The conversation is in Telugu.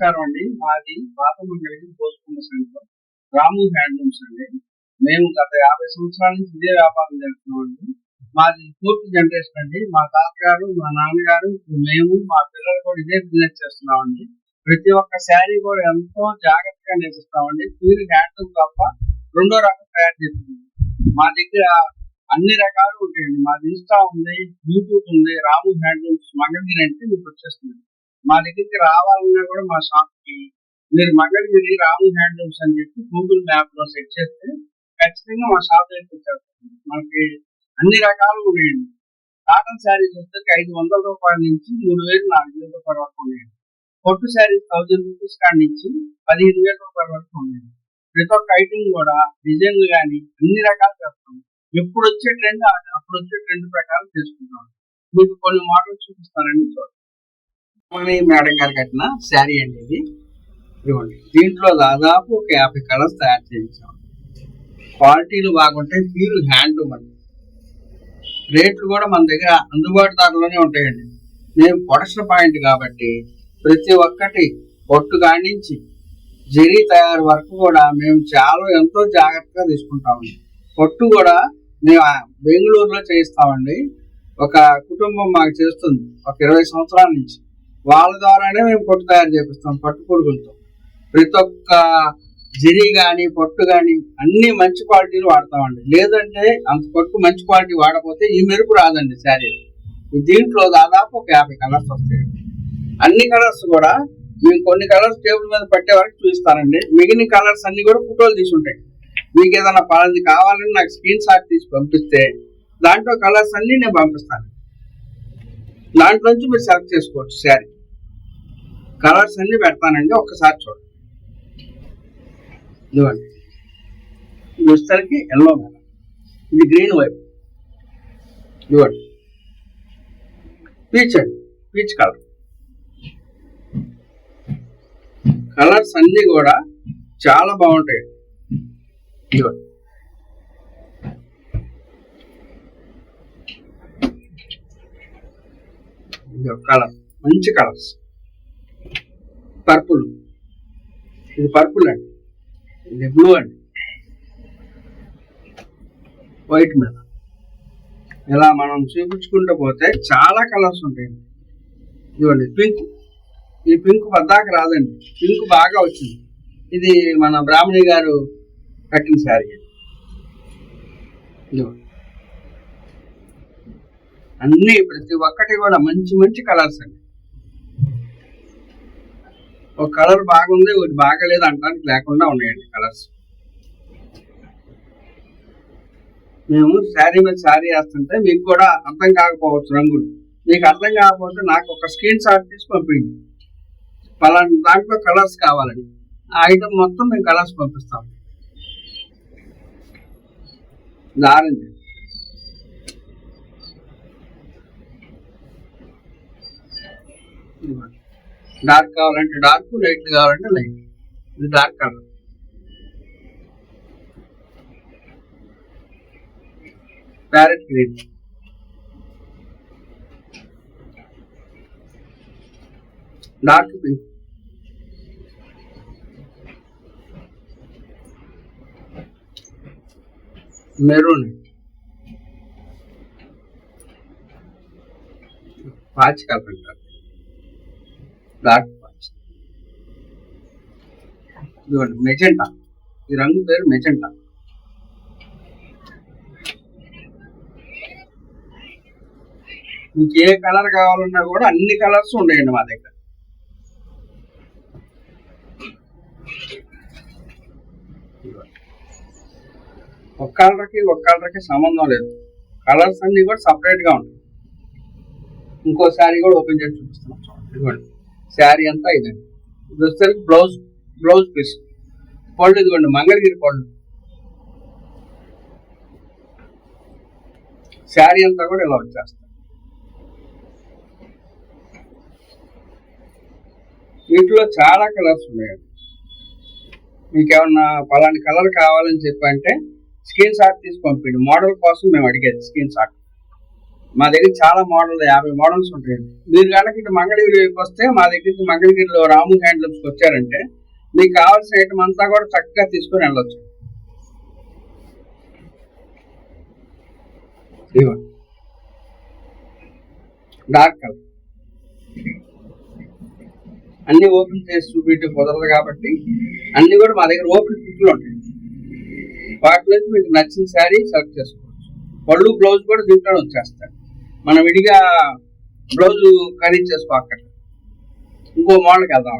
నమస్కారం అండి. మాది పాతమండలి పోసుకున్న సంఘం. రాము హ్యాండ్లూమ్స్ అండి. మేము గత యాభై సంవత్సరాల నుంచి ఇదే వ్యాపారం చేస్తున్నామండి మాది పూర్తి జనరేషన్ అండి. మా తాతగారు మా నాన్నగారు మేము మా పిల్లలు కూడా ఇదే బిజినెస్ చేస్తున్నామండి ప్రతి ఒక్క శారీ కూడా ఎంతో జాగ్రత్తగా నేర్పిస్తామండి ప్యూర్ హ్యాండ్లూమ్ తప్ప రెండో రకం తయారు చేస్తుంది మా దగ్గర అన్ని రకాలు ఉంటాయండి. మాది ఇన్స్టా ఉంది యూట్యూబ్ ఉంది రాము హ్యాండ్లూమ్స్ మంగళగిరి అంటే మీకు వచ్చేస్తుంది. మా దగ్గరికి రావాలన్నా కూడా మా షాప్కి మీరు మంగళగిరి రాము హ్యాండ్లూమ్స్ అని చెప్పి గూగుల్ మ్యాప్లో సెట్ చేస్తే ఖచ్చితంగా మా షాప్ దగ్గరికి వచ్చేస్తుంది. మనకి అన్ని రకాలు ఉన్నాయండి కాటన్ శారీస్ వస్తే ఐదు వందల రూపాయల నుంచి మూడు వేలు నాలుగు వేల రూపాయల వరకు ఉన్నాయండి పొట్టు శారీస్ థౌజండ్ రూపీస్ కాడి నుంచి పదిహేను వేల రూపాయల వరకు ఉన్నాయండి ప్రతి ఒక్క ఐటమ్ కూడా డిజైన్లు కానీ అన్ని రకాలు చేస్తాం. ఎప్పుడు వచ్చే ట్రెండ్ అప్పుడు వచ్చే ట్రెండ్ ప్రకారం చేసుకుంటాం. మీకు కొన్ని మోడల్స్ చూపిస్తానండి. చూడండి మణి మేడం గారు కట్టిన శారీ అండి ఇది. ఇదిగోండి. దీంట్లో దాదాపు ఒక యాభై కలర్స్ తయారు చేయించాం. క్వాలిటీలు బాగుంటాయి ప్యూర్ హ్యాండ్ అండి. రేట్లు కూడా మన దగ్గర అందుబాటు ధరలోనే ఉంటాయండి. మేము ప్రొడక్షన్ పాయింట్ కాబట్టి ప్రతి ఒక్కటి పొట్టు కానించి జరీ తయారు వరకు కూడా మేము చాలా ఎంతో జాగ్రత్తగా తీసుకుంటామండి. పొట్టు కూడా మేము ఆ బెంగళూరులో చేయిస్తామండి. ఒక కుటుంబం మాకు చేస్తుంది ఒక ఇరవై సంవత్సరాల నుంచి. వాళ్ళ ద్వారానే మేము పొట్టు తయారు చేపిస్తాం పట్టు పురుగులతో. ప్రతి ఒక్క జరి కానీ పొట్టు కానీ అన్ని మంచి క్వాలిటీలు వాడతామండి. లేదంటే అంత పొట్టు మంచి క్వాలిటీ వాడకపోతే ఈ మెరుపు రాదండి శారీ దీంట్లో దాదాపు ఒక యాభై కలర్స్ వస్తాయండి. అన్ని కలర్స్ కూడా మేము కొన్ని కలర్స్ టేబుల్ మీద పట్టే వరకు చూపిస్తానండి. మిగిలిన కలర్స్ అన్ని కూడా ఫోటోలు తీసి ఉంటాయి. మీకు ఏదైనా పలాంటి కావాలని నాకు స్క్రీన్ షాట్ తీసి పంపిస్తే దాంట్లో కలర్స్ అన్ని నేను పంపిస్తాను. దాంట్లో నుంచి మీరు సెలెక్ట్ చేసుకోవచ్చు శారీ. కలర్స్ అన్ని పెడతానండి ఒక్కసారి చూడండి ఇదిగోండి. ఇది వచ్చేసరికి ఎల్లో మేడం. ఇది గ్రీన్ వైపు. ఇదిగోండి. పీచ్ అండి పీచ్ కలర్. కలర్స్ అన్ని కూడా చాలా బాగుంటాయి. ఇదిగోండి. కలర్ మంచి కలర్స్. పర్పుల్. ఇది పర్పుల్ అండి. ఇది బ్లూ అండి. వైట్ మీద. ఇలా మనం చూపించుకుంటూ పోతే చాలా కలర్స్ ఉంటాయండి ఇదిగోండి పింక్. ఈ పింక్ పద్దాక రాదండి. పింక్ బాగా వచ్చింది. ఇది మన బ్రాహ్మణి గారు కట్టిన శారీ ఇదిగోండి. అన్నీ ప్రతి ఒక్కటి కూడా మంచి మంచి కలర్స్ అండి. ఒక కలర్ బాగుంది ఒకటి బాగలేదు అంటానికి లేకుండా ఉన్నాయండి కలర్స్. మేము శారీ మీద శారీ వేస్తుంటే మీకు కూడా అర్థం కాకపోవచ్చు రంగులు. మీకు అర్థం కాకపోతే నాకు ఒక స్క్రీన్ షాట్ తీసి పంపించండి. పలానా దాంట్లో కలర్స్ కావాలని ఆ ఐటమ్ మొత్తం మేము కలర్స్ పంపిస్తాం. ఇది ఆరెంజ్ డార్క్ కావాలంటే డార్క్ లైట్ కావాలంటే లైట్. ఇది dark colour. Parrot green. Dark pink. Maroon. పాచి కలర్ అంటారు డార్క్ ఇదిగోండి మెజెంటా. ఈ రంగు పేరు మెజెంటా. మీకు ఏ కలర్ కావాలన్నా కూడా అన్ని కలర్స్ ఉండేయండి మా దగ్గర. ఒక కలర్కి ఒక కలర్కి సంబంధం లేదు. కలర్స్ అన్ని కూడా సపరేట్గా గా ఉంటాయి. ఇంకోసారి కూడా ఓపెన్ చేసి చూపిస్తున్నాం చూడండి ఇదిగోండి. శారీ అంతా ఇదండి ఇది వచ్చేసరికి బ్లౌజ్ బ్లౌజ్ పీస్. పళ్ళు ఇదిగోండి మంగళగిరి పళ్ళు శారీ అంతా కూడా ఇలా వచ్చేస్తాం. వీటిలో చాలా కలర్స్ ఉన్నాయండి. మీకు ఏమన్నా పలాంటి కలర్ కావాలని చెప్పంటే స్క్రీన్ షాట్ తీసి పంపిండి మోడల్ కోసం మేము అడిగేది స్క్రీన్ షాట్. మా దగ్గర చాలా మోడల్ యాభై మోడల్స్ ఉంటాయండి. మీరు కనుక ఇటు మంగళగిరికి వస్తే మా దగ్గరికి మంగళగిరిలో రాము హ్యాండ్లూమ్స్కి వచ్చారంటే మీకు కావాల్సిన ఐటమ్ అంతా కూడా చక్కగా తీసుకొని వెళ్ళొచ్చు. Dark colour. అన్ని ఓపెన్ చేసి చూపించే కుదరదు కాబట్టి అన్ని కూడా మా దగ్గర ఓపెన్ పిక్లు ఉంటాయి. వాటిలోంచి మీకు నచ్చిన శారీ సెలెక్ట్ చేసుకోవచ్చు. పళ్ళు బ్లౌజ్ కూడా దీంట్లో వచ్చేస్తాయి. మనం విడిగా బ్లౌజు ఖరీదు చేసుకో అక్కడ. ఇంకో మోడల్కి వెళ్దాం